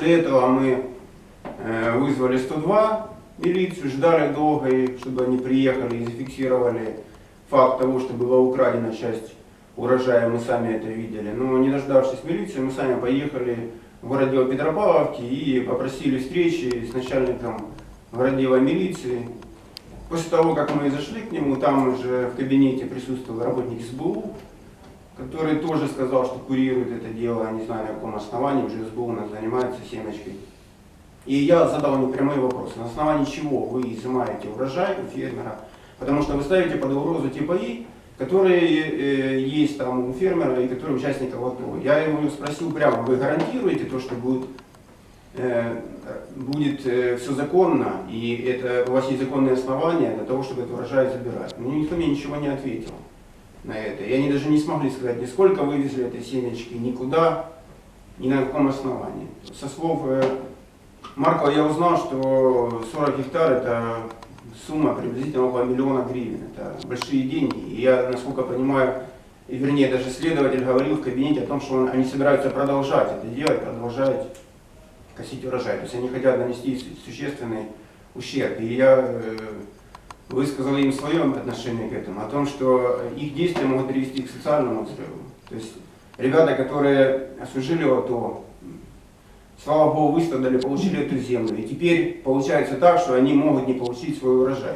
После этого мы э, вызвали 102 милицию, ждали долго, чтобы они приехали и зафиксировали факт того, что была украдена часть урожая, мы сами это видели. Но не дождавшись милиции, мы сами поехали в городдел Петропавловки и попросили встречи с начальником городдела милиции. После того, как мы зашли к нему, там уже в кабинете присутствовал работник СБУ, который тоже сказал, что курирует это дело, не знаю на каком основании, уже СБУ у нас занимается семечкой. И я задал ему прямые вопросы. На основании чего вы изымаете урожай у фермера? Потому что вы ставите под угрозу те паи, которые э, есть там у фермера и которые участника АТО. Я его спросил прямо, вы гарантируете то, что будет, э, будет все законно, и это, у вас есть законные основания для того, чтобы этот урожай забирать? Но никто мне ничего не ответил на это. И они даже не смогли сказать, ни сколько вывезли этой семечки, никуда, ни на каком основании. Со слов э, Маркова я узнал, что 40 гектар это сумма приблизительно около миллиона гривен. Это большие деньги. И я, насколько понимаю, и вернее даже следователь говорил в кабинете о том, что он- они собираются продолжать это делать, продолжать косить урожай. То есть они хотят нанести су- существенный ущерб. И я э, высказал им свое отношение к этому, о том, что их действия могут привести к социальному взрыву. То есть ребята, которые служили в АТО, слава богу, выстрадали, получили эту землю. И теперь получается так, что они могут не получить свой урожай.